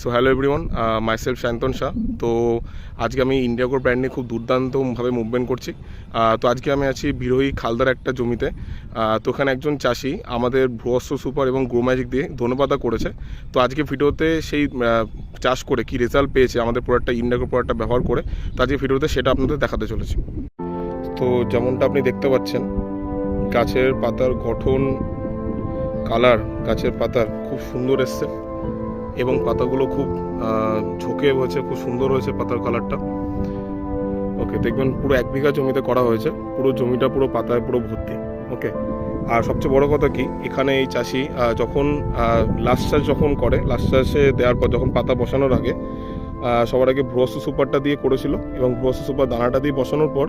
So hello everyone myself Shantanu Shah তো আজকে আমি ইন্ডিয়াগোর ব্র্যান্ড নিয়ে খুব দুর্দান্তভাবে মুভমেন্ট করছি। তো আজকে আমি আছি বিরোহী খালদার একটা জমিতে। তো ওখানে একজন চাষি আমাদের ভ্রস্ব সুপার এবং গ্রো ম্যাজিক দিয়ে ধন্যবাদা করেছে। তো আজকে ভিডিওতে সেই চাষ করে কি রেজাল্ট পেয়েছে, আমাদের প্রোডাক্টটা ইন্ডিয়াগোর প্রোডাক্টটা ব্যবহার করে, তো আজকে ভিডিওতে সেটা আপনাদের দেখাতে চলেছি। তো যেমনটা আপনি দেখতে পাচ্ছেন, গাছের পাতার গঠন কালার গাছের পাতার খুব সুন্দর এসছে। এবং পাতাগুলো খুব ঝুঁকে হয়েছে, খুব সুন্দর হয়েছে পাতার কালারটা ওকে দেখবেন পুরো এক বিঘা জমিতে করা হয়েছে, পুরো জমিটা পুরো পাতায় পুরো ভর্তি ওকে আর সবচেয়ে বড় কথা কি, এখানে এই চাষি যখন লাস্ট চাষ যখন করে লাস্ট চাষে দেওয়ার পর যখন পাতা বসানোর আগে সবার আগে ব্রোস সুপারটা দিয়ে করেছিল এবং ব্রোস সুপার দানাটা দিয়ে বসানোর পর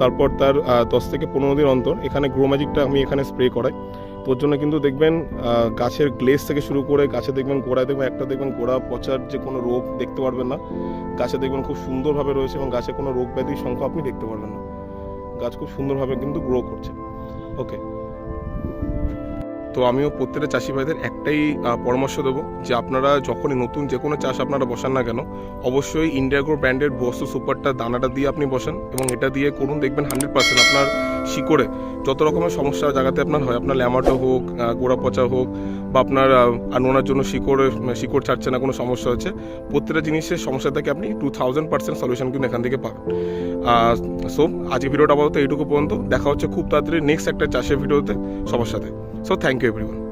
তারপর তার দশ থেকে পনেরো দিন অন্তর এখানে গ্রো ম্যাজিকটা আমি এখানে স্প্রে করাই। জন্য কিন্তু দেখবেন গাছের গ্লেস থেকে শুরু করে গাছে দেখবেন গোড়ায় দেখবেন, একটা দেখবেন গোড়া পচার যে কোনো রোগ দেখতে পারবেন না। গাছে দেখবেন খুব সুন্দরভাবে রয়েছে এবং গাছে কোনো রোগ ব্যাধির সংখ্যা আপনি দেখতে পারবেন না। গাছ খুব সুন্দরভাবে কিন্তু গ্রো করছে। ওকে তো আমিও প্রত্যেকটা চাষি ভাইদের একটাই পরামর্শ দেবো যে আপনারা যখনই নতুন যে কোনো চাষ আপনারা বসান না কেন, অবশ্যই ইন্ডিয়াগো ব্র্যান্ডের বস্তু সুপারটা দানাটা দিয়ে আপনি বসান এবং এটা দিয়ে করুন, দেখবেন হান্ড্রেড পার্সেন্ট আপনার শিকড়ে যত রকমের সমস্যা জায়গাতে আপনার হয়, আপনার ল্যামাটো হোক গোড়া পচা হোক বা আপনার আনোনার জন্য শিকড় শিকড় ছাড়ছে না কোনো সমস্যা হচ্ছে, প্রত্যেকটা জিনিসের সমস্যা থেকে আপনি টু থাউজেন্ড পার্সেন্ট সলিউশন কিন্তু এখান থেকে পাবেন। সো আজকে ভিডিওটা আপাতত এইটুকু পর্যন্ত, দেখা হচ্ছে খুব তাড়াতাড়ি নেক্সট একটা চাষের ভিডিওতে, সবার সাথে। So thank you everyone